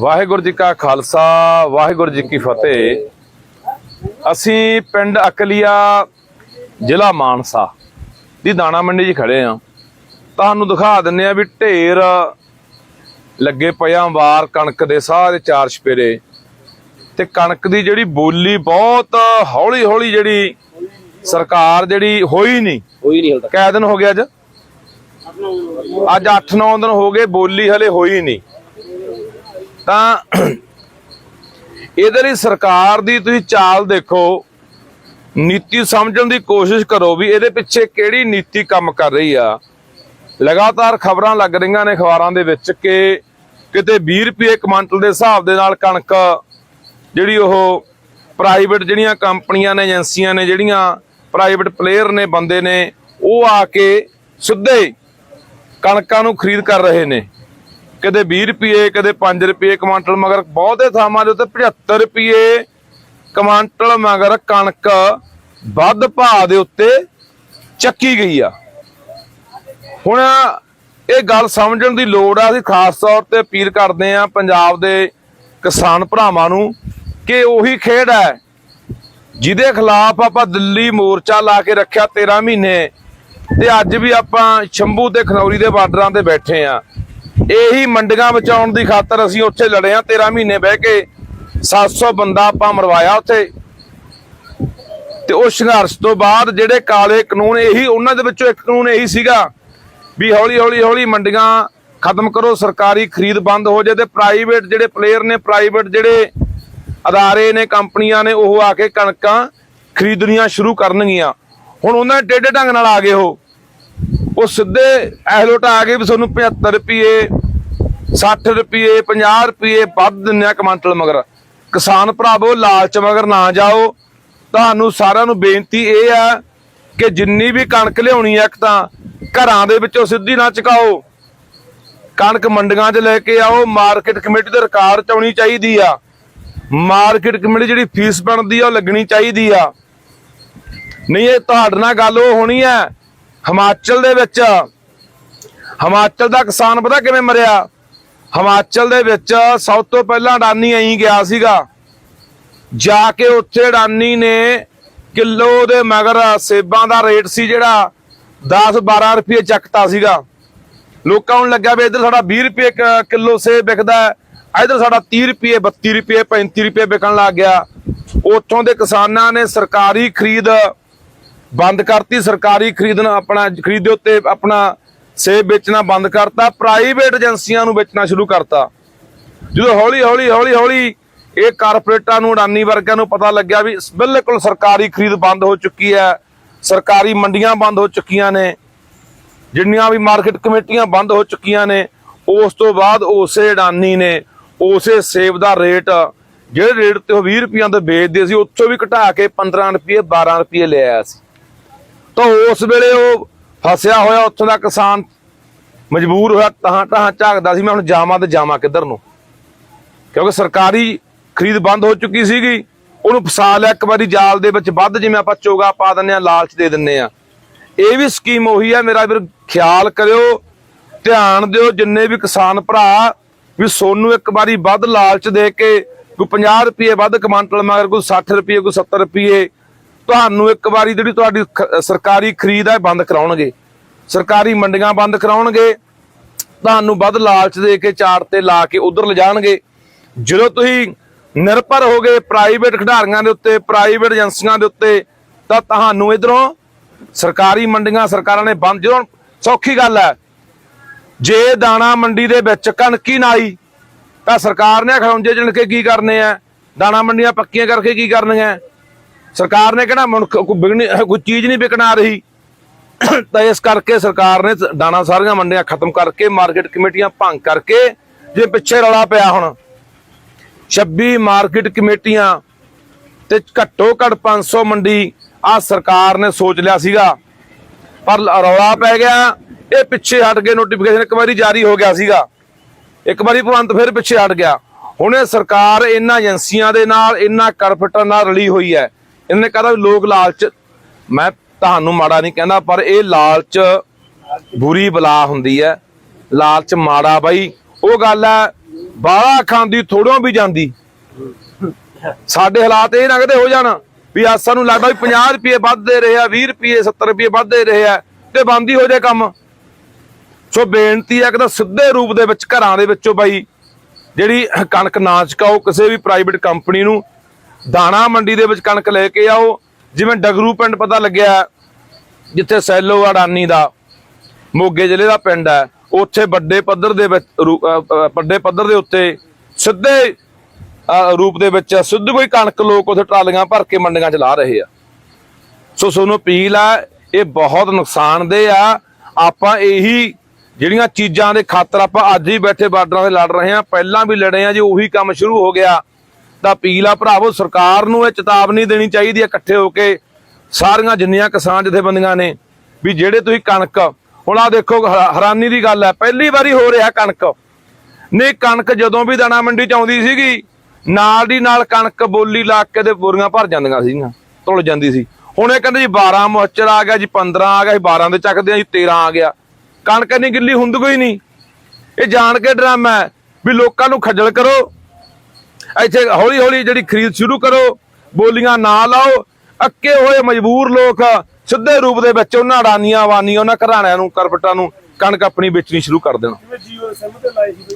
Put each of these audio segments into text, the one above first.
ਵਾਹਿਗੁਰੂ ਜੀ ਕਾ ਖਾਲਸਾ ਵਾਹਿਗੁਰੂ ਜੀ ਕੀ ਫਤਿਹ। ਅਸੀਂ ਪਿੰਡ ਅਕਲੀਆ ਜ਼ਿਲ੍ਹਾ ਮਾਨਸਾ ਦੀ ਦਾਣਾ ਮੰਡੀ 'ਚ ਖੜੇ ਆ ਤੁਹਾਨੂੰ ਦਿਖਾ ਦਿੰਨੇ ਆ ਵੀ ਢੇਰ ਲੱਗੇ ਪਿਆ ਵਾਰ ਕਣਕ ਦੇ ਸਾਰੇ ਚਾਰ ਛਪੇਰੇ ਤੇ ਕਣਕ ਦੀ ਜਿਹੜੀ ਬੋਲੀ ਬਹੁਤ ਹੌਲੀ ਹੌਲੀ ਜਿਹੜੀ ਸਰਕਾਰ ਜਿਹੜੀ ਹੋਈ ਨਹੀਂ। ਹੋਈ ਨਹੀਂ ਹਲ ਤੱਕ। ਕੈ ਦਿਨ ਹੋ ਗਿਆ ਅੱਜ? ਅੱਜ 8-9 ਦਿਨ ਹੋ ਗਏ ਬੋਲੀ ਹਲੇ ਹੋਈ ਨਹੀਂ। ਤਾਂ ਇਹਦੇ ਲਈ ਸਰਕਾਰ ਦੀ ਤੁਸੀਂ ਚਾਲ ਦੇਖੋ, ਨੀਤੀ ਸਮਝਣ ਦੀ ਕੋਸ਼ਿਸ਼ ਕਰੋ ਵੀ ਇਹਦੇ ਪਿੱਛੇ ਕਿਹੜੀ ਨੀਤੀ ਕੰਮ ਕਰ ਰਹੀ ਆ। ਲਗਾਤਾਰ ਖਬਰਾਂ ਲੱਗ ਰਹੀਆਂ ਨੇ ਅਖਬਾਰਾਂ ਦੇ ਵਿੱਚ ਕਿ ਕਿਤੇ 20 ਰੁਪਏ ਕੁਇੰਟਲ ਦੇ ਹਿਸਾਬ ਦੇ ਨਾਲ ਕਣਕ, ਜਿਹੜੀ ਉਹ ਪ੍ਰਾਈਵੇਟ ਜਿਹੜੀਆਂ ਕੰਪਨੀਆਂ ਨੇ, ਏਜੰਸੀਆਂ ਨੇ, ਜਿਹੜੀਆਂ ਪ੍ਰਾਈਵੇਟ ਪਲੇਅਰ ਨੇ, ਬੰਦੇ ਨੇ, ਉਹ ਆ ਕੇ ਸਿੱਧੇ ਕਣਕਾਂ ਨੂੰ ਖਰੀਦ ਕਰ ਰਹੇ ਨੇ। ਕਦੇ 20 ਰੁਪਏ, ਕਦੇ 5 ਰੁਪਏ ਕੁਆਂਟਲ ਮਗਰ ਬਹੁਤੇ ਥਾਵਾਂ ਦੇ ਉੱਤੇ 75 ਰੁਪਏ ਕੁਆਂਟਲ ਮਗਰ ਕਣਕ ਵੱਧ ਭਾਅ ਦੇ ਉੱਤੇ ਚੱਕੀ ਗਈ ਆ। ਹੁਣ ਇਹ ਗੱਲ ਸਮਝਣ ਦੀ ਲੋੜ ਆ, ਅਸੀਂ ਖਾਸ ਤੌਰ ਤੇ ਅਪੀਲ ਕਰਦੇ ਆ ਪੰਜਾਬ ਦੇ ਕਿਸਾਨ ਭਰਾਵਾਂ ਨੂੰ ਕਿ ਉਹੀ ਖੇਡ ਹੈ ਜਿਹਦੇ ਖਿਲਾਫ ਆਪਾਂ ਦਿੱਲੀ ਮੋਰਚਾ ਲਾ ਕੇ ਰੱਖਿਆ 13 ਮਹੀਨੇ ਤੇ ਅੱਜ ਵੀ ਆਪਾਂ ਸ਼ੰਭੂ ਤੇ ਖਨੌਰੀ ਦੇ ਬਾਰਡਰਾਂ ਤੇ ਬੈਠੇ ਆ ਇਹੀ ਮੰਡੀਆਂ ਬਚਾਉਣ ਦੀ ਖਾਤਰ ਅਸੀਂ ਉੱਥੇ ਲੜੇ ਆ 13 ਮਹੀਨੇ ਬਹਿ ਕੇ 700 ਬੰਦਾ ਆਪਾਂ ਮਰਵਾਇਆ ਉੱਥੇ। ਤੇ ਉਹ ਸੰਘਰਸ਼ ਤੋਂ ਬਾਅਦ ਜਿਹੜੇ ਕਾਲੇ ਕਾਨੂੰਨ, ਇਹੀ ਉਹਨਾਂ ਦੇ ਵਿੱਚੋਂ ਇੱਕ ਕਾਨੂੰਨ ਇਹੀ ਸੀਗਾ ਵੀ ਹੌਲੀ ਹੌਲੀ ਹੌਲੀ ਮੰਡੀਆਂ ਖਤਮ ਕਰੋ, ਸਰਕਾਰੀ ਖਰੀਦ ਬੰਦ ਹੋ ਜਾਏ ਤੇ ਪ੍ਰਾਈਵੇਟ ਜਿਹੜੇ ਪਲੇਅਰ ਨੇ ਪ੍ਰਾਈਵੇਟ ਜਿਹੜੇ ਅਦਾਰੇ ਨੇ, ਕੰਪਨੀਆਂ ਨੇ, ਉਹ ਆ ਕੇ ਕਣਕਾਂ ਖਰੀਦਣੀਆਂ ਸ਼ੁਰੂ ਕਰਨਗੀਆਂ। ਹੁਣ ਉਹਨਾਂ ਦੇ ਟੇਢੇ ਢੰਗ ਨਾਲ ਆ ਗਏ ਉਹ। ਉਹ ਸਿੱਧੇ ਐਹਲੋਟ ਆ ਗਏ ਵੀ ਤੁਹਾਨੂੰ 75 ਰੁਪਏ 60 ਰੁਪਏ 50 ਰੁਪਏ, ਵੱਧ ਦਿੰਨੇ ਆ ਕਮਾਂਟਲ ਮਗਰ। ਕਿਸਾਨ ਭਰਾਵੋ, ਲਾਲਚ ਮਗਰ ਨਾ ਜਾਓ। ਤੁਹਾਨੂੰ ਸਾਰਿਆਂ ਨੂੰ ਬੇਨਤੀ ਇਹ ਆ ਕਿ ਜਿੰਨੀ ਵੀ ਕਣਕ ਲਿਆਉਣੀ ਆ ਇੱਕ ਤਾਂ ਘਰਾਂ ਦੇ ਵਿੱਚੋਂ ਸਿੱਧੀ ਨਾ ਚਕਾਓ। ਕਣਕ ਮੰਡੀਆਂ 'ਚ ਲੈ ਕੇ ਆਓ। ਮਾਰਕੀਟ ਕਮੇਟੀ ਦੇ ਰਿਕਾਰਡ ਚ ਆਉਣੀ ਚਾਹੀਦੀ ਆ। ਮਾਰਕੀਟ ਕਮੇਟੀ ਜਿਹੜੀ ਫੀਸ ਬਣਦੀ ਆ, ਉਹ ਲੱਗਣੀ ਚਾਹੀਦੀ ਆ। ਨਹੀਂ, ਇਹ ਤੁਹਾਡੇ ਨਾਲ ਗੱਲ ਉਹ ਹੋਣੀ ਹੈ ਹਿਮਾਚਲ ਦੇ ਵਿੱਚ। ਹਿਮਾਚਲ ਦਾ ਕਿਸਾਨ ਪਤਾ ਕਿਵੇਂ ਮਰਿਆ? ਹਿਮਾਚਲ ਦੇ ਵਿੱਚ ਸਭ ਤੋਂ ਪਹਿਲਾਂ ਅਡਾਨੀ ਐਂ ਗਿਆ ਸੀਗਾ। ਜਾ ਕੇ ਉੱਥੇ ਅਡਾਨੀ ਨੇ ਕਿਲੋ ਦੇ ਮਗਰ ਸੇਬਾਂ ਦਾ ਰੇਟ ਸੀ ਜਿਹੜਾ 10 12 ਰੁਪਏ ਚੱਕਤਾ ਸੀਗਾ। ਲੋਕਾਂ ਨੂੰ ਲੱਗਿਆ ਵੀ ਇੱਧਰ ਸਾਡਾ 20 ਰੁਪਏ ਕ- ਕਿਲੋ ਸੇਬ ਵਿਕਦਾ ਇੱਧਰ ਸਾਡਾ 30 ਰੁਪਏ 32 ਰੁਪਏ 35 ਰੁਪਏ ਵਿਕਣ ਲੱਗ ਗਿਆ। ਉੱਥੋਂ ਦੇ ਕਿਸਾਨਾਂ ਨੇ ਸਰਕਾਰੀ ਖਰੀਦ ਬੰਦ ਕਰਤੀ। ਸਰਕਾਰੀ ਖਰੀਦਣ ਆਪਣਾ, ਖਰੀਦ ਦੇ ਉੱਤੇ ਆਪਣਾ ਸੇਬ ਵੇਚਣਾ ਬੰਦ ਕਰਤਾ ਪ੍ਰਾਈਵੇਟ ਏਜੰਸੀਆਂ ਨੂੰ ਵੇਚਣਾ ਸ਼ੁਰੂ ਕਰਤਾ। ਜਦੋਂ ਹੌਲੀ ਹੌਲੀ ਹੌਲੀ ਹੌਲੀ ਇਹ ਕਾਰਪੋਰੇਟਾਂ ਨੂੰ ਅਡਾਨੀ ਵਰਗਿਆਂ ਨੂੰ ਪਤਾ ਲੱਗਿਆ ਵੀ ਬਿਲਕੁਲ ਸਰਕਾਰੀ ਖਰੀਦ ਬੰਦ ਹੋ ਚੁੱਕੀ ਹੈ, ਸਰਕਾਰੀ ਮੰਡੀਆਂ ਬੰਦ ਹੋ ਚੁੱਕੀਆਂ ਨੇ, ਜਿੰਨੀਆਂ ਵੀ ਮਾਰਕੀਟ ਕਮੇਟੀਆਂ ਬੰਦ ਹੋ ਚੁੱਕੀਆਂ ਨੇ, ਉਸ ਤੋਂ ਬਾਅਦ ਉਸੇ ਅਡਾਨੀ ਨੇ, ਉਸੇ ਸੇਬ ਦਾ ਰੇਟ, ਜਿਹੜੇ ਰੇਟ ਤੇ ਉਹ 20 ਰੁਪਈਆਂ ਤੇ ਵੇਚਦੇ ਸੀ, ਉੱਥੋਂ ਵੀ ਘਟਾ ਕੇ 15 ਰੁਪਏ 12 ਰੁਪਏ ਲਿਆਇਆ ਸੀ। ਤਾਂ ਉਸ ਵੇਲੇ ਉਹ ਫਸਿਆ ਹੋਇਆ, ਉੱਥੋਂ ਦਾ ਕਿਸਾਨ ਮਜਬੂਰ ਹੋਇਆ ਤਾਂ ਤਾਂ ਝਾਕਦਾ ਸੀ, ਮੈਂ ਹੁਣ ਜਾਵਾਂ ਤੇ ਜਾਵਾਂ ਕਿੱਧਰ ਨੂੰ? ਕਿਉਂਕਿ ਸਰਕਾਰੀ ਖਰੀਦ ਬੰਦ ਹੋ ਚੁੱਕੀ ਸੀਗੀ, ਉਹਨੂੰ ਫਸਾ ਲਿਆ, ਇੱਕ ਵਾਰੀ ਜਾਲ ਦੇ ਵਿੱਚ ਵੱਧ ਜਿਵੇਂ ਆਪਾਂ ਚੋਗਾ ਪਾ ਦਿੰਨੇ ਆ ਲਾਲਚ ਦੇ ਦਿੰਨੇ ਆ ਇਹ ਵੀ ਸਕੀਮ ਉਹੀ ਆ ਮੇਰਾ ਵੀਰ, ਖਿਆਲ ਕਰਿਓ, ਧਿਆਨ ਦਿਓ, ਜਿੰਨੇ ਵੀ ਕਿਸਾਨ ਭਰਾ ਵੀ ਸੋਨੂੰ ਇੱਕ ਵਾਰੀ ਵੱਧ ਲਾਲਚ ਦੇ ਕੇ, ਕੋਈ 50 ਰੁਪਏ ਵੱਧ ਕਮਾਂਟਲ, ਮਗਰ ਕੋਈ 60 ਰੁਪਏ, ਕੋਈ 70 ਰੁਪਏ ਤੁਹਾਨੂੰ ਇੱਕ ਵਾਰੀ ਜਿਹੜੀ ਤੁਹਾਡੀ ਖ- ਸਰਕਾਰੀ ਖਰੀਦ ਹੈ ਬੰਦ ਕਰਾਉਣਗੇ। ਸਰਕਾਰੀ ਮੰਡੀਆਂ ਬੰਦ ਕਰਾਉਣਗੇ। ਤੁਹਾਨੂੰ ਵੱਧ ਲਾਲਚ ਦੇ ਕੇ ਚਾਰ ਤੇ ਲਾ ਕੇ ਉਧਰ ਲਿਜਾਣਗੇ। ਜਦੋਂ ਤੁਸੀਂ ਨਿਰਭਰ ਹੋਗੇ ਪ੍ਰਾਈਵੇਟ ਖਿਡਾਰੀਆਂ ਦੇ ਉੱਤੇ ਪ੍ਰਾਈਵੇਟ ਏਜੰਸੀਆਂ ਦੇ ਉੱਤੇ, ਤਾਂ ਤੁਹਾਨੂੰ ਇਧਰੋਂ ਸਰਕਾਰੀ ਮੰਡੀਆਂ, ਸਰਕਾਰਾਂ ਨੇ ਬੰਦ, ਜਦੋਂ ਸੌਖੀ ਗੱਲ ਹੈ, ਜੇ ਦਾਣਾ ਮੰਡੀ ਦੇ ਵਿੱਚ ਕਣਕੀ ਨਾ ਆਈ, ਤਾਂ ਸਰਕਾਰ ਨੇ ਖਰੌਂਜੇ ਜਣ ਕੇ ਕੀ ਕਰਨੇ ਆ? ਦਾਣਾ ਮੰਡੀਆਂ ਪੱਕੀਆਂ ਕਰਕੇ ਕੀ ਕਰਨੀਆਂ? ਸਰਕਾਰ ਨੇ ਕਿਹੜਾ ਮਨੁੱਖ ਕੋਈ ਚੀਜ਼ ਨਹੀਂ ਵਿਕਣ ਆ ਰਹੀ। ਤਾਂ ਇਸ ਕਰਕੇ ਸਰਕਾਰ ਨੇ ਦਾਣਾ ਸਾਰੀਆਂ ਮੰਡੀਆਂ ਖਤਮ ਕਰਕੇ, ਮਾਰਕੀਟ ਕਮੇਟੀਆਂ ਭੰਗ ਕਰਕੇ, ਜੇ ਪਿੱਛੇ ਰੌਲਾ ਪਿਆ ਹੁਣ 26 ਮਾਰਕੀਟ ਕਮੇਟੀਆਂ ਤੇ ਘੱਟੋ ਘੱਟ 500 ਮੰਡੀ ਆ ਸਰਕਾਰ ਨੇ ਸੋਚ ਲਿਆ ਸੀਗਾ। ਪਰ ਰੌਲਾ ਪੈ ਗਿਆ, ਇਹ ਪਿੱਛੇ ਹਟ ਕੇ ਨੋਟੀਫਿਕੇਸ਼ਨ ਇੱਕ ਵਾਰੀ ਜਾਰੀ ਹੋ ਗਿਆ ਸੀਗਾ। ਇੱਕ ਵਾਰੀ ਭਵੰਤ ਫਿਰ ਪਿੱਛੇ ਹਟ ਗਿਆ। ਹੁਣ ਇਹ ਸਰਕਾਰ ਇਹਨਾਂ ਏਜੰਸੀਆਂ ਦੇ ਨਾਲ, ਇਹਨਾਂ ਕਾਰਪੋਰੇਟਾਂ ਨਾਲ ਰਲੀ ਹੋਈ ਹੈ। ਇਹਨੇ ਕਹਦਾ ਲੋਕ ਲਾਲਚ, ਮੈਂ ਤੁਹਾਨੂੰ ਮਾੜਾ ਨਹੀਂ ਕਹਿੰਦਾ, ਪਰ ਇਹ ਲਾਲਚ ਬੁਰੀ ਬਲਾ ਹੁੰਦੀ ਹੈ। ਲਾਲਚ ਮਾੜਾ ਬਾਈ, ਉਹ ਗੱਲ ਹੈ, ਬਾਹਲਾ ਖਾਂਦੀ ਥੋੜੋਂ ਵੀ ਜਾਂਦੀ। ਸਾਡੇ ਹਾਲਾਤ ਇਹ ਨਾ ਕਦੇ ਹੋ ਜਾਣ ਵੀ ਆ ਸਾਨੂੰ ਲੱਗਦਾ ਵੀ 50 ਰੁਪਏ ਵੱਧ ਦੇ ਰਹੇ ਆ 20 ਰੁਪਏ 70 ਰੁਪਏ ਵੱਧ ਦੇ ਰਹੇ ਆ, ਤੇ ਬੰਦ ਹੀ ਹੋ ਜਾਏ ਕੰਮ। ਸੋ ਬੇਨਤੀ ਹੈ ਕਿ ਤਾਂ ਸਿੱਧੇ ਰੂਪ ਦੇ ਵਿੱਚ ਘਰਾਂ ਦੇ ਵਿੱਚੋਂ ਬਾਈ, ਜਿਹੜੀ ਕਣਕ ਨਾ ਚਕਾਓ ਕਿਸੇ ਵੀ ਪ੍ਰਾਈਵੇਟ ਕੰਪਨੀ ਨੂੰ ਦਾਣਾ ਮੰਡੀ ਦੇ ਵਿੱਚ ਕਣਕ ਲੈ ਕੇ ਆਓ। ਜਿਵੇਂ ਡਗਰੂ ਪਿੰਡ ਪਤਾ ਲੱਗਿਆ ਜਿੱਥੇ ਸੈਲੋ ਅਡਾਨੀ ਦਾ, ਮੋਗੇ ਜ਼ਿਲ੍ਹੇ ਦਾ ਪਿੰਡ ਹੈ। ਉੱਥੇ ਵੱਡੇ ਪੱਧਰ ਦੇ ਵਿੱਚ ਰੂ- ਵੱਡੇ ਪੱਧਰ ਦੇ ਉੱਤੇ ਸਿੱਧੇ ਰੂਪ ਦੇ ਵਿੱਚ ਸਿੱਧੂ ਕੋਈ ਕਣਕ ਲੋਕ ਉੱਥੇ ਟਰਾਲੀਆਂ ਭਰ ਕੇ ਮੰਡੀਆਂ ਚ ਲਾ ਰਹੇ ਆ। ਸੋ ਤੁਹਾਨੂੰ ਅਪੀਲ ਆ, ਇਹ ਬਹੁਤ ਨੁਕਸਾਨਦੇਹ ਆ। ਆਪਾਂ ਇਹੀ ਜਿਹੜੀਆਂ ਚੀਜ਼ਾਂ ਦੇ ਖਾਤਰ ਆਪਾਂ ਅੱਜ ਹੀ ਬੈਠੇ ਬਾਰਡਰਾਂ ਤੇ ਲੜ ਰਹੇ ਆ ਪਹਿਲਾਂ ਵੀ ਲੜੇ ਆ ਜੇ, ਉਹੀ ਕੰਮ ਸ਼ੁਰੂ ਹੋ ਗਿਆ। ਤਾਂ ਅਪੀਲ ਆ ਭਰਾਵੋ, ਸਰਕਾਰ ਨੂੰ ਇਹ ਚੇਤਾਵਨੀ ਦੇਣੀ ਚਾਹੀਦੀ ਹੈ ਇਕੱਠੇ ਹੋ ਕੇ। ਸਾਰੀਆਂ ਜਿੰਨੀਆਂ ਕਿਸਾਨ ਜਥੇਬੰਦੀਆਂ ਨੇ, ਵੀ ਜਿਹੜੇ ਤੁਸੀਂ ਕਣਕ, ਹੁਣ ਆ ਦੇਖੋ ਹੈਰਾਨੀ ਦੀ ਗੱਲ ਹੈ, ਪਹਿਲੀ ਵਾਰੀ ਹੋ ਰਿਹਾ ਕਣਕ। ਨਹੀਂ, ਕਣਕ ਜਦੋਂ ਵੀ ਦਾਣਾ ਮੰਡੀ ਚ ਆਉਂਦੀ ਸੀਗੀ, ਨਾਲ ਦੀ ਨਾਲ ਕਣਕ ਬੋਲੀ ਲਾ ਕੇ ਤੇ ਬੋਰੀਆਂ ਭਰ ਜਾਂਦੀਆਂ ਸੀਗੀਆਂ ਤੁਲ ਜਾਂਦੀ ਸੀ। ਹੁਣ ਇਹ ਕਹਿੰਦੇ ਜੀ 12 ਮੁਹੱਚਰ ਆ ਗਿਆ ਜੀ 15 ਆ ਗਿਆ ਜੀ 12 ਦੇ ਚੱਕਦੇ ਆ ਜੀ 13 ਆ ਗਿਆ। ਕਣਕ ਇੰਨੀ ਗਿੱਲੀ ਹੁੰਦੀ ਕੋਈ ਨਹੀਂ। ਇਹ ਜਾਣ ਕੇ ਡਰਾਮਾ ਹੈ ਵੀ ਲੋਕਾਂ ਨੂੰ ਖੱਜਲ ਕਰੋ। ਇੱਥੇ ਹੌਲੀ ਹੌਲੀ ਜਿਹੜੀ ਖਰੀਦ ਸ਼ੁਰੂ ਕਰੋ ਬੋਲੀਆਂ ਨਾ ਲਾਓ ਅੱਕੇ ਹੋਏ ਮਜਬੂਰ ਲੋਕ ਸਿੱਧੇ ਰੂਪ ਦੇ ਵਿੱਚ ਉਹਨਾਂ ਅਡਾਨੀਆਂ ਵਾਨੀਆਂ ਉਹਨਾਂ ਘਰਾਣਿਆਂ ਨੂੰ ਕਰਪਟਾਂ ਨੂੰ ਕਣਕ ਆਪਣੀ ਵੇਚਣੀ ਸ਼ੁਰੂ ਕਰ ਦੇਣ।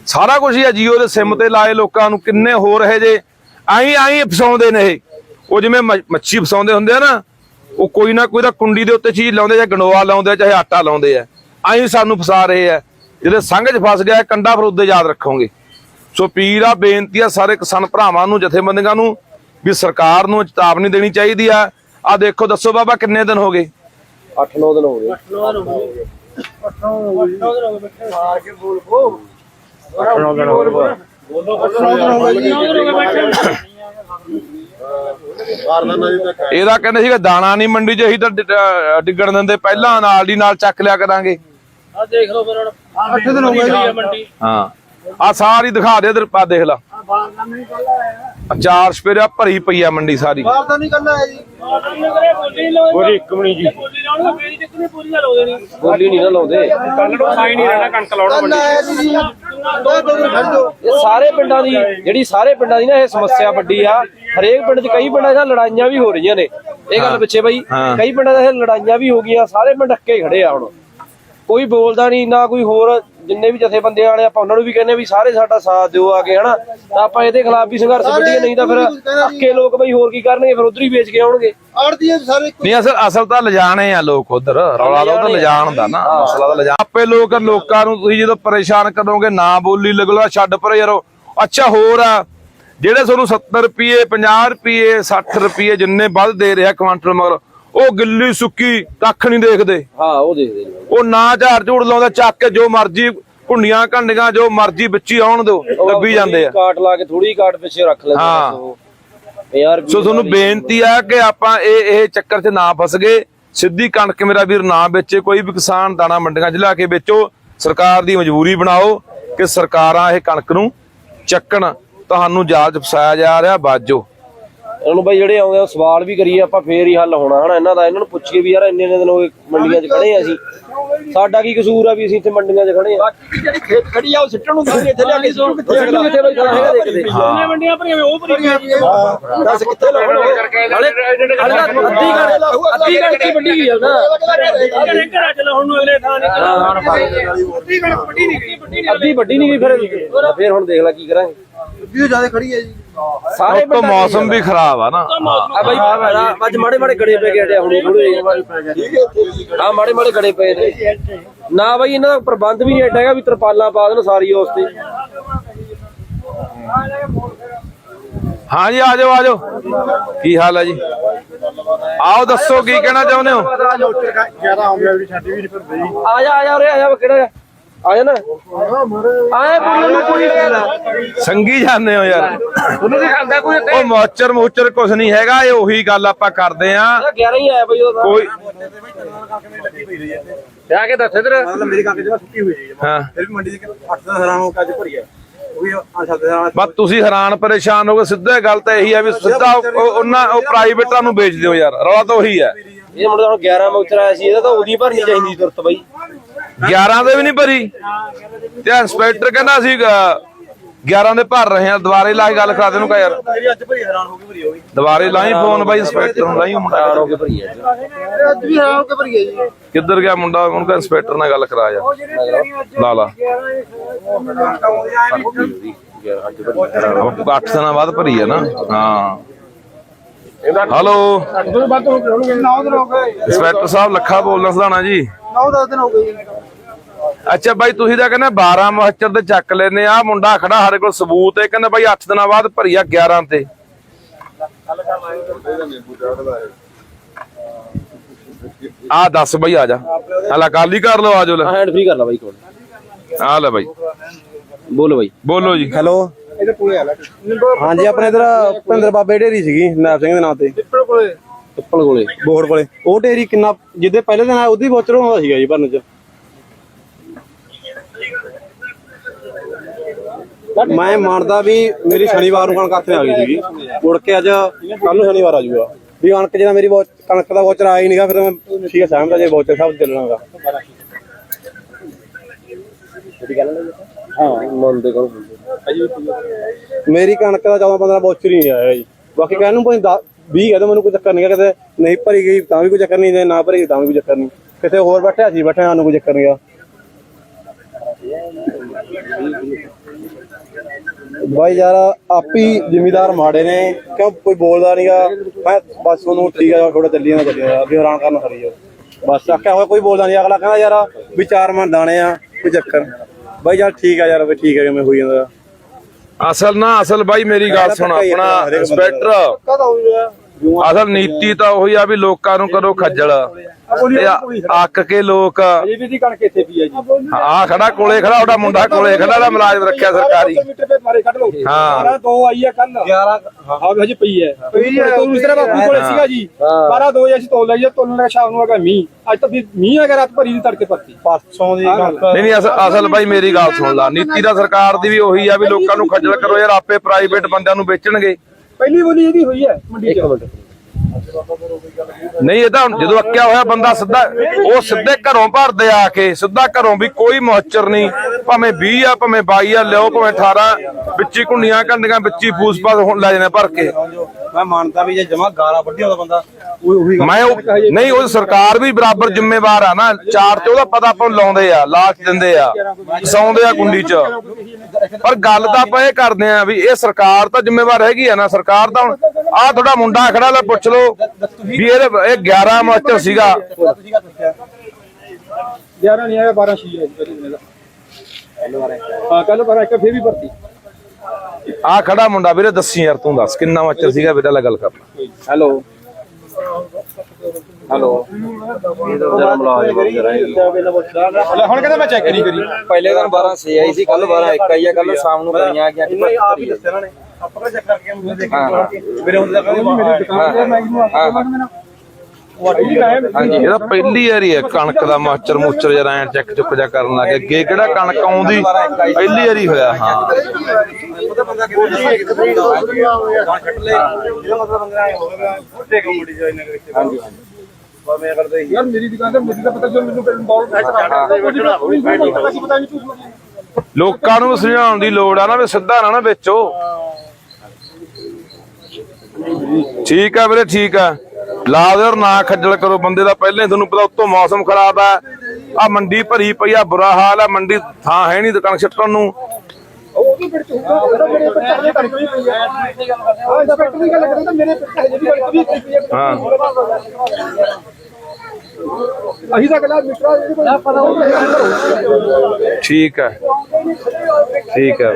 ਸਾਰਾ ਕੁਝ ਹੀ ਆ ਜੀਓ ਦੇ ਸਿਮ ਤੇ ਲਾਏ ਲੋਕਾਂ ਨੂੰ ਕਿੰਨੇ ਹੋ ਰਹੇ ਜੇ ਆਈ ਆਈ ਫਸਾਉਂਦੇ ਨੇ ਇਹ। ਉਹ ਜਿਵੇਂ ਮੱਛੀ ਫਸਾਉਂਦੇ ਹੁੰਦੇ ਆ ਨਾ ਉਹ ਕੋਈ ਨਾ ਕੋਈ ਤਾਂ ਕੁੰਡੀ ਦੇ ਉੱਤੇ ਚੀਜ਼ ਲਾਉਂਦੇ ਜਾਂ ਗੰਡੋਆ ਲਾਉਂਦੇ ਚਾਹੇ ਆਟਾ ਲਾਉਂਦੇ ਆ। ਆਈ ਸਾਨੂੰ ਫਸਾ ਰਹੇ ਆ। ਜਿਹਦੇ ਸੰਘ 'ਚ ਫਸ ਗਿਆ ਕੰਡਾ ਫਿਰ ਉਹਦੇ ਯਾਦ ਰੱਖੋਗੇ। ਸੋ ਪੀਰ ਆ ਬੇਨਤੀ ਆ ਸਾਰੇ ਕਿਸਾਨ ਭਰਾਵਾਂ ਨੂੰ ਜਥੇਬੰਦੀਆਂ ਨੂੰ ਵੀ ਸਰਕਾਰ ਨੂੰ ਚੇਤਾਵਨੀ ਦੇਣੀ ਚਾਹੀਦੀ ਆ। ਆ ਦੇਖੋ ਦੱਸੋ ਬਾਬਾ ਕਿੰਨੇ ਦਿਨ ਹੋ ਗਏ? 8-9 ਦਿਨ ਹੋ ਗਏ। ਇਹਦਾ ਕਹਿੰਦੇ ਸੀਗਾ ਦਾਣਾ ਨਹੀਂ ਮੰਡੀ 'ਚ ਅਸੀਂ ਤਾਂ ਡਿੱਗਣ ਦਿੰਦੇ। ਪਹਿਲਾਂ ਨਾਲ ਦੀ ਨਾਲ ਚੱਕ ਲਿਆ ਕਰਾਂਗੇ। ਆ ਦੇਖ ਲਓ ਫਿਰ ਹੁਣ। 8 ਦਿਨ ਹੋ ਗਏ। ਮੰਡੀ। ਹਾਂ। ਆ ਸਾਰੀ ਦਿਖਾ ਦੇ ਇਧਰ ਪਾ ਦੇਖ ਲਾ। ਆ ਚਾਰ ਸਪੇਰਾ ਭਰੀ ਪਈ ਆ ਮੰਡੀ ਸਾਰੀ। ਬਾਹਰ ਤਾਂ ਨਹੀਂ ਕੱਲਾ ਹੈ ਜੀ। ਬੋਲੀ ਇੱਕ ਜੀ। ਬੋਲੀ ਨਹੀਂ ਨਾ ਲਾਉਂਦੇ। ਕੱਲ ਨੂੰ ਨਹੀਂ ਰਹਿਣਾ ਕਣਕ ਲਾਉਣਾ ਮੰਡੀ। ਇਹ ਸਾਰੇ ਪਿੰਡਾਂ ਦੀ ਜਿਹੜੀ ਸਾਰੇ ਪਿੰਡਾਂ ਦੀ ਨਾ ਇਹ ਸਮੱਸਿਆ ਵੱਡੀ ਆ ਹਰੇਕ ਪਿੰਡ 'ਚ ਕਈ ਪਿੰਡਾਂ 'ਚ ਲੜਾਈਆਂ ਵੀ ਹੋ ਰਹੀਆਂ ਨੇ। ਇਹ ਗੱਲ ਪਿੱਛੇ ਬਈ। ਕਈ ਪਿੰਡਾਂ 'ਚ ਇਹ ਲੜਾਈਆਂ ਵੀ ਹੋ ਗਈਆਂ ਸਾਰੇ ਪਿੰਡ ਅੱਕੇ ਖੜੇ ਆ ਹੁਣ। ਕੋਈ ਬੋਲਦਾ ਨਹੀਂ ਨਾ ਕੋਈ ਹੋਰ ਜਿੰਨੇ ਵੀ ਜਥੇਬੰਦੀਆਂ ਵਾਲੇ ਆਪਾਂ ਉਹਨਾਂ ਨੂੰ ਵੀ ਕਹਿੰਦੇ ਵੀ ਸਾਰੇ ਸਾਡਾ ਸਾਥ ਦਿਓ ਆ ਕੇ ਹਨਾ? ਤਾਂ ਆਪਾਂ ਇਹਦੇ ਖਿਲਾਫ ਵੀ ਸੰਘਰਸ਼ ਵਿੱਢੀਏ ਨਹੀਂ ਤਾਂ ਫਿਰ ਅੱਕੇ ਲੋਕ ਬਈ ਹੋਰ ਕੀ ਕਰਨਗੇ ਫਿਰ ਉਧਰ ਹੀ ਵੇਚ ਕੇ ਆਉਣਗੇ। ਆੜਦੀ ਸਾਰੇ ਨਹੀਂ ਅਸਲ ਅਸਲ ਤਾਂ ਲਿਜਾਣੇ ਆ ਲੋਕ ਉਧਰ। ਰੌਲਾ ਤਾਂ ਉਧਰ ਲਿਜਾਣ ਦਾ ਨਾ। ਮਸਲਾ ਤਾਂ ਲਿਜਾ ਆਪੇ ਲੋਕ ਲੋਕਾਂ ਨੂੰ ਤੁਸੀਂ ਜਦੋਂ ਪਰੇਸ਼ਾਨ ਕਰੋਗੇ ਨਾ ਬੋਲੀ ਲੱਗਲਾ ਛੱਡ ਪਰੇ ਯਾਰੋ। ਅੱਛਾ ਹੋਰ ਆ ਜਿਹੜੇ ਤੁਹਾਨੂੰ 70 ਰੁਪਏ 50 ਰੁਪਏ 60 ਰੁਪਏ ਜਿੰਨੇ ਵੱਧ ਦੇ ਰਿਹਾ ਕੁਆਂਟਲ ਮਗਰ ਉਹ ਗਿੱਲੀ ਸੁੱਕੀ ਕੱਖ ਨਹੀਂ ਦੇਖਦੇ। ਹਾਂ ਉਹ ਦੇਖਦੇ ਨੇ। ਉਹ ਨਾ ਝਾੜ ਝੂੜ ਲਾਉਂਦਾ ਚੱਕ ਕੇ ਜੋ ਮਰਜ਼ੀ ਕੁੰਡੀਆਂ ਘੰਡੀਆਂ ਜੋ ਮਰਜ਼ੀ ਵਿੱਚ ਆਉਣ ਦਿਓ ਲੱਭੀ ਜਾਂਦੇ ਆ। ਕਾਟ ਲਾ ਕੇ ਥੋੜੀ ਕਾਟ ਪਿੱਛੇ ਰੱਖ ਲੈਂਦੇ ਹਾਂ। ਉਹ। ਯਾਰ ਸੋ ਤੁਹਾਨੂੰ ਬੇਨਤੀ ਆ ਕਿ ਆਪਾਂ ਇਹ ਇਹ ਚੱਕਰ 'ਚ ਨਾ ਫਸ ਗਏ। ਸਿੱਧੀ ਕਣਕ ਮੇਰਾ ਵੀਰ ਨਾ ਵੇਚੇ ਕੋਈ ਵੀ ਕਿਸਾਨ ਦਾਣਾ ਮੰਡੀਆਂ 'ਚ ਲਿਆ ਕੇ ਵੇਚੋ। ਸਰਕਾਰ ਦੀ ਮਜਬੂਰੀ ਬਣਾਓ ਕਿ ਸਰਕਾਰਾਂ ਇਹ ਕਣਕ ਨੂੰ ਚੱਕਣ ਤੁਹਾਨੂੰ ਜਾਲ 'ਚ ਫਸਾਇਆ ਜਾ ਰਿਹਾ ਬਾਜੋ। ਇਹਨਾਂ ਨੂੰ ਬਈ ਜਿਹੜੇ ਆਉਂਦੇ ਆ ਸਵਾਲ ਵੀ ਕਰੀਏ ਆਪਾਂ ਫੇਰ ਹੀ ਹੱਲ ਹੋਣਾ ਹਨਾ? ਇਹਨਾਂ ਦਾ ਇਹਨਾਂ ਨੂੰ ਪੁੱਛੀਏ ਵੀ ਯਾਰ ਇੰਨੇ ਇੰਨੇ ਦਿਨ ਹੋ ਗਏ ਮੰਡੀਆਂ 'ਚ ਖੜੇ ਆ ਅਸੀਂ। ਸਾਡਾ ਕੀ ਕਸੂਰ ਆ ਵੀ ਅਸੀਂ ਇੱਥੇ ਮੰਡੀਆਂ 'ਚ ਖੜੇ ਆ? ਜਿਹੜੀ ਖੇਤ ਖੜੀ ਆ ਉਹ ਸਿੱਟਣ ਨੂੰ ਕਹਿੰਦੇ ਇੱਥੇ ਲਿਆ ਕੇ ਸਿੱਟੂ ਕਿੱਥੇ ਸਿੱਟੂ ਕਿੱਥੇ ਬਈ ਖੜਾ ਹੈਗਾ ਦੇਖਦੇ ਉਹਨੇ ਮੰਡੀਆਂ ਭਰੀਆਂ ਉਹ ਭਰੀਆਂ ਦੱਸ ਕਿੱਥੇ ਲਾਉਣਗੇ ਹਲੇ ਹਲੇ ਤਾਂ ਅੱਧੀ ਘੜ ਅੱਧੀ ਘੜ ਕੀ ਵੱਡੀ ਗਈ ਆ। ਨਾ ਘਰੇ ਘਰਾਂ ਚ ਲਾਉਣ ਨੂੰ ਅਗਲੇ ਥਾਂ ਨਹੀਂ ਵੱਡੀ ਕਣਕ ਵੱਡੀ ਨਹੀਂ ਗਈ ਵੱਡੀ ਅੱਧੀ ਵੱਡੀ ਨਹੀਂ ਗਈ ਫਿਰ। ਫਿਰ ਹੁਣ ਦੇਖ ਲੈ ਕੀ ਕਰਾਂਗੇ। ਵੀ ਜ਼ਿਆਦਾ ਖੜੀ ਹੈ ਜੀ। ਸਾਰੇ ਤੋਂ ਮੌਸਮ ਵੀ ਖਰਾਬ ਆ ਨਾ। ਆ ਬਈ ਅੱਜ ਮਾੜੇ ਮਾੜੇ ਗੜੇ ਪੈ ਗਏ ਹੁਣ ਥੋੜੇ ਆ ਮਾੜੇ ਮਾੜੇ ਗੜੇ ਪਏ ਨੇ। ਨਾ ਬਈ ਇਹਨਾਂ ਦਾ ਪ੍ਰਬੰਧ ਵੀ ਨਹੀਂ ਐਡਾ ਹੈਗਾ ਵੀ ਤਰਪਾਲਾਂ ਪਾ ਦੇਣ ਸਾਰੀ ਉਸ ਤੇ। ਹਾਂ ਜੀ ਆ ਜਾਓ ਆ ਜਾਓ। ਕੀ ਹਾਲ ਹੈ ਜੀ? ਆਓ ਦੱਸੋ ਕੀ ਕਹਿਣਾ ਚਾਹੁੰਦੇ ਹੋ? ਆ ਜਾ ਆ ਜਾ ਉਰੇ ਆ ਜਾ ਕਿਹੜਾ ਆ ਜਾ ਨਾ? ਆਏ ਕੁੜੀ ਨੂੰ ਕੁੜੀ ਸੰਗੀ ਜਾਂਦੇ ਹੋ ਯਾਰ। ਉਹਨੂੰ ਵੀ ਖਾਂਦਾ ਕੋਈ ਉਹ ਮੋਚਰ ਮੋਚਰ ਕੁਝ ਨਹੀਂ ਹੈਗਾ ਇਹ ਉਹੀ ਗੱਲ ਆਪਾਂ ਕਰਦੇ ਆ 11 ਹੀ ਆਇਆ ਬਈ ਉਹਦਾ। ਕੋਈ ਜਾ ਕੇ ਦੱਸ ਇਧਰ। ਮਤਲਬ ਮੇਰੀ ਕਾਕੇ ਜਮਾ ਸੁੱਕੀ ਹੋਈ ਹੈ ਹਾਂ। ਫਿਰ ਵੀ ਮੰਡੀ ਦੇ 8 10 ਹਜ਼ਾਰਾਂ ਨੂੰ ਕੱਜ ਭਰੀ ਹੈ। ਉਹ ਵੀ ਆ ਸਕਦੇ ਆ ਬਸ ਤੁਸੀਂ ਹੈਰਾਨ ਪਰੇਸ਼ਾਨ ਹੋ ਗਏ ਸਿੱਧਾ ਗੱਲ ਤਾਂ ਇਹੀ ਹੈ ਵੀ ਸਿੱਧਾ ਉਹ- ਉਹ- ਉਹਨਾਂ ਉਹ ਪ੍ਰਾਈਵੇਟਾਂ ਨੂੰ ਵੇਚ ਦਿਓ ਯਾਰ। ਰੌਲਾ ਤਾਂ ਉਹੀ ਹੈ। ਇਹ ਮੁੰਡਾ ਹੁਣ 11 ਮੌਚਰ ਆਇਆ ਸੀ ਇਹਦਾ ਤਾਂ ਉਹਦੀ ਭਰਨੀ ਚਾਹੀਦੀ ਸੀ ਤੁਰਤ ਬਈ। 11 ਦੇ ਵੀ ਨਹੀਂ ਭਰੀ। ਤੇ ਇੰਸਪੈਕਟਰ ਕਹਿੰਦਾ ਸੀ 11 ਦੇ ਭਰ ਰਹੇ ਆ ਦੁਬਾਰੇ ਲਾ ਕੇ ਗੱਲ ਕਰਾ ਦੇ ਨੂੰ ਕਹ ਯਾਰ। ਮੇਰੀ ਅੱਜ ਭਰੀ ਹੈਰਾਨ ਹੋ ਦੁਬਾਰੇ ਲਾਈ ਫੋਨ ਬਾਈ ਇੰਸਪੈਕਟਰ ਨੂੰ ਲਾਈ ਉਹ ਮੁੰਡਾ। ਆਣ ਹੋ ਕੇ ਭਰੀ ਹੈ ਅੱਜ ਵੀ ਹੈਰਾਨ ਹੋ ਕੇ ਭਰੀ ਹੈ ਜੀ ਕਿੱਧਰ ਗਿਆ ਮੁੰਡਾ? ਉਹਨੂੰ ਕਹ ਇੰਸਪੈਕਟਰ ਨਾਲ ਗੱਲ ਕਰਾ ਯਾਰ। ਲਾ ਲਾ। ਆਪਾਂ 8 ਦਿਨਾਂ ਬਾਅਦ ਭਰੀ ਹੈ ਨਾ। ਹਾਂ। ਹਲੋ ਇੰਸਪੈਕਟਰ ਸਾਹਿਬ ਲੱਖਾ ਬੋਲਦਾ ਸਦਾਣਾ ਜੀ। ਨੌ ਦਸ ਦਿਨ ਹੋ ਗਏ ਜੀ। ਅੱਛਾ ਬਾਈ ਤੁਸੀਂ ਤਾਂ ਕਹਿੰਦੇ 12 ਮਾਸਟਰ ਦੇ ਚੱਕ ਲੈਨੇ ਆ ਮੁੰਡਾ ਖੜਾ ਸਾਡੇ ਕੋਲ ਸਬੂਤ ਹੈ ਕਹਿੰਦਾ ਬਾਈ 8 ਦਿਨਾਂ ਬਾਅਦ ਭਰੀ ਆ 11 ਤੇ। ਆ ਦੱਸ ਬਾਈ ਆ ਜਾ। ਹਲਾ ਹੀ ਕਰ ਲਓ ਆ ਜਾਓ ਲੈ। ਹੈਂਡ ਫ੍ਰੀ ਕਰ ਲਾ ਬਾਈ ਕੋਲ। ਆ ਲੈ ਬਾਈ। ਬੋਲੋ ਬਾਈ। ਬੋਲੋ ਜੀ। ਹੈਲੋ। ਹਾਂਜੀ ਆਪਣੇ ਇਧਰ ਭਿੰਦਰ ਬਾਬੇ ਢੇਰੀ ਸੀਗੀ ਨੈਬ ਸਿੰਘ ਦੇ ਨਾਂ ਤੇ। ਟਿੱਪਲ ਕੋਲੇ। ਬੋਹੜ ਕੋਲੇ। ਉਹ ਢੇਰੀ ਕਿੰਨਾ ਜਿੱਦੇ ਪਹਿਲੇ ਦਿਨ ਆਇਆ ਉਹਦੀ ਬੋਚਰ ਹੁੰਦਾ ਸੀਗਾ ਜੀ ਭਰਨ ਚ। ਮੈਂ ਮੰਨਦਾ ਵੀ ਮੇਰੀ ਸ਼ਨੀਵਾਰ ਨੂੰ ਕਣਕ ਹੱਥ ਆ ਗਈ ਸੀਗੀ। ਮੁੜ ਕੇ ਅੱਜ ਕੱਲ ਨੂੰ ਸ਼ਨੀਵਾਰ ਆ ਜਾਊਗਾ ਵੀ ਕਣਕ ਜਿਹੜਾ ਮੇਰੀ ਕਣਕ ਦਾ ਵੋਚਰ ਆਇਆ ਹੀ ਨਹੀਂਗਾ ਫਿਰ ਮੈਂ ਠੀਕ ਹੈ ਸਹਿਮਤ ਜੇ ਵੋਚਰ ਸਾਹਿਬ ਚੱਲਣਾਗਾ ਹਾਂ, ਮੰਨਦੇ ਕੋਲ ਮੇਰੀ ਕਣਕ ਦਾ 14 15 ਵੋਚਰ ਹੀ ਆਇਆ ਜੀ। ਬਾਕੀ ਕਹਿਣ ਨੂੰ ਭਾਈ 20 ਕਹਿੰਦੇ ਮੈਨੂੰ ਕੋਈ ਚੱਕਰ ਨਹੀਂ ਕਿਤੇ ਨਹੀਂ ਭਰੀ ਗਈ ਤਾਂ ਵੀ ਕੋਈ ਚੱਕਰ ਨਹੀਂ ਜੇ ਨਾ ਭਰੀ ਗਈ ਤਾਂ ਵੀ ਕੋਈ ਚੱਕਰ ਨਹੀਂ ਕਿਤੇ ਹੋਰ ਬੈਠਿਆ ਸੀ ਬੈਠੇ ਸਾਨੂੰ ਕੋਈ ਚੱਕਰ ਨਹੀਂ ਆ ਬਾਈ ਯਾਰ ਆਪੀ ਜ਼ਿਮੀਦਾਰ ਮਾੜੇ ਨੇ। ਕਿਉਂ ਕੋਈ ਬੋਲਦਾ ਨਹੀਂਗਾ ਮੈਂ ਬਸ ਉਹਨੂੰ ਠੀਕ ਆ ਥੋੜਾ ਚੱਲੀ ਜਾਂਦਾ ਚੱਲੀ ਜਾਂਦਾ। ਵੀ ਹੈਰਾਨ ਕਰਨ ਖੜੀ ਆ। ਬਸ ਆਖਿਆ ਹੋਇਆ ਕੋਈ ਬੋਲਦਾ ਨਹੀਂ ਅਗਲਾ ਕਹਿੰਦਾ ਯਾਰ ਵੀ ਚਾਰ ਮਣ ਦਾਣੇ ਆ ਕੋਈ ਚੱਕਰ ਬਾਈ ਯਾਰ ਠੀਕ ਆ ਯਾਰ ਵੀ ਠੀਕ ਆ ਕਿਵੇਂ ਹੋਈ ਜਾਂਦਾ। ਅਸਲ ਨਾ ਅਸਲ ਬਾਈ ਮੇਰੀ ਗੱਲ ਸੁਣ ਆਪਣਾ ਇੰਸਪੈਕਟਰ ਕਦ ਹੋ ਗਿਆ ਅਸਲ ਨੀਤੀ ਤਾਂ ਉਹੀ ਆ ਵੀ ਲੋਕਾਂ ਨੂੰ ਕਰੋ ਖੱਜਲ। ਅੱਕ ਕੇ ਲੋਕ ਇਹ ਵੀ ਦੀ ਕਣਕ ਇੱਥੇ ਪਈ ਹੈ ਜੀ। ਆ ਖੜਾ ਕੋਲੇ ਖੜਾ ਉਹਦਾ ਮੁੰਡਾ ਕੋਲੇ ਖੜਾ ਦਾ ਮੁਲਾਜ਼ਮ ਰੱਖਿਆ ਸਰਕਾਰੀ। ਹਾਂ। 12 ਦੋ ਆਈ ਹੈ ਕੱਲ 11 ਹਾਂ। ਵੀ ਹਜੇ ਪਈ ਹੈ ਪਈ ਹੈ, ਤੋਂ ਦੂਸਰੇ ਬਾਪੂ ਕੋਲੇ ਸੀਗਾ ਜੀ। 12 ਦੋ ਅਸੀਂ ਤੋਲ ਲਈ ਜੇ ਤੋਲਣ ਦਾ ਸ਼ਾਮ ਨੂੰ ਹੈਗਾ ਮੀਂਹ। ਅੱਜ ਤਾਂ ਵੀ ਮੀਂਹ ਹੈਗਾ ਰਾਤ ਭਰੀ ਦੀ ਤੜਕੇ ਪਰਤੀ ਪਰਸੋਂ ਦੀ ਕਣਕ। ਨਹੀਂ ਨਹੀਂ ਅਸਲ ਅਸਲ ਬਾਈ ਮੇਰੀ ਗੱਲ ਸੁਣ ਲਾ। ਨੀਤੀ ਦਾ ਸਰਕਾਰ ਦੀ ਵੀ ਉਹੀ ਆ ਵੀ ਲੋਕਾਂ ਨੂੰ ਖੱਜਲ ਕਰੋ ਯਾਰ ਆਪੇ ਪ੍ਰਾਈਵੇਟ ਬੰਦਿਆਂ ਨੂੰ ਵੇਚਣਗੇ। ਪਹਿਲੀ ਬੋਲੀ ਇਹਦੀ ਹੋਈ ਹੈ ਮੰਡੀ ਚ। ਨਹੀਂ ਇਹ ਤਾਂ ਹੁਣ ਜਦੋਂ ਅੱਕਿਆ ਹੋਇਆ ਬੰਦਾ ਸਿੱਧਾ ਉਹ ਸਿੱਧੇ ਘਰੋਂ ਭਰਦੇ ਆ ਕੇ ਸਿੱਧਾ ਘਰੋਂ ਵੀ ਕੋਈ ਮੌਚਰ ਨਹੀਂ। ਭਾਵੇਂ 20 ਆ ਭਾਵੇਂ 22 ਆ ਲਿਓ ਭਾਵੇਂ 18 ਵਿੱਚੀ ਕੁੰਡੀਆਂ ਕੰਡੀਆਂ ਵਿੱਚੀ ਫੂਸ ਪਾਸ ਹੁਣ ਲੈ ਜਾਣੇ ਭਰ ਕੇ। ਮੈਂ ਮੰਨਦਾ ਵੀ ਜੇ ਜਮਾ ਗਾਰਾ ਵੱਢੀ ਹੁੰਦਾ ਬੰਦਾ ਉਹ ਉਹੀ ਮੈਂ ਉਹ ਨਹੀਂ ਉਹ ਸਰਕਾਰ ਵੀ ਬਰਾਬਰ ਜ਼ਿੰਮੇਵਾਰ ਆ ਨਾ। ਚਾਰ ਤੇ ਉਹਦਾ ਪਤਾ ਆਪਾਂ ਨੂੰ ਲਾਉਂਦੇ ਆ ਲਾਚ ਦਿੰਦੇ ਆ ਸੌਂਦੇ ਆ ਕੁੰਡੀ 'ਚ। ਪਰ ਗੱਲ ਤਾਂ ਆਪਾਂ ਇਹ ਕਰਦੇ ਆ ਵੀ ਇਹ ਸਰਕਾਰ ਤਾਂ ਜ਼ਿੰਮੇਵਾਰ ਹੈਗੀ ਆ ਨਾ। ਸਰਕਾਰ ਤਾਂ ਹੁਣ ਆਹ ਤੁਹਾਡਾ ਮੁੰਡਾ ਖੜਾ ਲੈ ਪੁੱਛ ਲਓ ਵੀ ਇਹਦੇ ਇਹ 11 ਮਾਸਟਰ ਸੀਗਾ। 11 ਨਹੀਂ ਆਇਆ 12 ਛੀ ਹੈ ਜੀ ਪਹਿਲੇ ਦਿਨ ਦਾ ਹਾਂ ਕੱਲ 12 ਇੱਕ ਫੇਰ ਵੀ ਭਰਤੀ। ਆਹ ਖੜਾ ਮੁੰਡਾ ਵੀਰੇ ਦੱਸੀ ਯਾਰ ਤੂੰ ਦੱਸ ਕਿੰਨਾ ਮਾਸਟਰ ਸੀਗਾ ਵੀਰੇ ਨਾਲ ਗੱਲ ਕਰਨਾ ਹੈਲੋ ਹੈਲੋ ਜਰਾ ਮੁਲਾਜ਼ਮ ਲੈ ਹੁਣ ਕਹਿੰਦਾ ਮੈਂ ਚੈੱਕ ਨਹੀਂ ਕਰੀ। ਪਹਿਲੇ ਦਿਨ 12 6 ਆਈ ਸੀ ਕੱਲ 12 1 ਆਈ ਆ ਕੱਲ ਸ਼ਾਮ ਨੂੰ ਪਈਆਂ ਗਿਆ ਇਹਨਾਂ ਹੀ ਆਪ ਹੀ ਦੱਸਿਆ ਇਹਨਾਂ ਨੇ। ਆਪਾਂ ਚੈੱਕ ਕਰਕੇ ਉਹਨੇ ਦੇਖਿਆ ਮੇਰੇ ਹੁੰਦੇ ਦਾ ਮੇਰੀ ਦੁਕਾਨ ਤੇ ਮੈਂ ਇਹਨੂੰ ਹਾਂਜੀ ਇਹਦਾ ਪਹਿਲੀ ਵਾਰੀ ਹੈ ਕਣਕ ਦਾ ਮਾਸਟਰ ਮੂਚਰ ਜਰਾ ਐ ਚੈੱਕ ਚੁੱਕ ਜਾ ਕਰਨ ਲੱਗੇ ਅੱਗੇ ਕਿਹੜਾ ਕਣਕ ਆਉਂਦੀ? ਪਹਿਲੀ ਵਾਰੀ ਹੋਇਆ ਹਾਂ। ਯਾਰ ਮੇਰੀ ਦੁਕਾਨ ਤੇ ਦਾ ਪਤਾ ਜੋ ਮੈਨੂੰ ਬੌਲ ਬੈਠ ਰਹਾ ਪਤਾ ਨਹੀਂ ਲੋਕਾਂ ਨੂੰ ਸਮਝਾਉਣ ਦੀ ਲੋੜ ਆ ਨਾ ਵੀ ਸਿੱਧਾ ਨਾ ਨਾ ਵੇਚੋ। ਠੀਕ ਆ ਵੀਰੇ ਠੀਕ ਆ। ਲਾ ਦਿਓ ਔਰ ਨਾ ਖੱਜਲ ਕਰੋ। ਬੰਦੇ ਦਾ ਪਹਿਲਾਂ ਹੀ ਤੁਹਾਨੂੰ ਪਤਾ ਉੱਤੋਂ ਮੌਸਮ ਖਰਾਬ ਆ। ਆ ਮੰਡੀ ਭਰੀ ਪਈ ਆ ਬੁਰਾ ਹਾਲ ਆ। ਮੰਡੀ ਥਾਂ ਹੈ ਨਹੀਂ ਦੁਕਾਨ ਛੱਟਣ ਨੂੰ। ਹੈ। ਹਾਂ ਪਈ ਹੈ ਹਾਂ ਅਹੀ ਤਾਂ ਗੱਲਾਂ ਮਿੱਤਰਾ ਜਿਹੜੀ ਕੋਈ ਪਤਾ ਉਹ ਠੀਕ ਠੀਕ ਆ।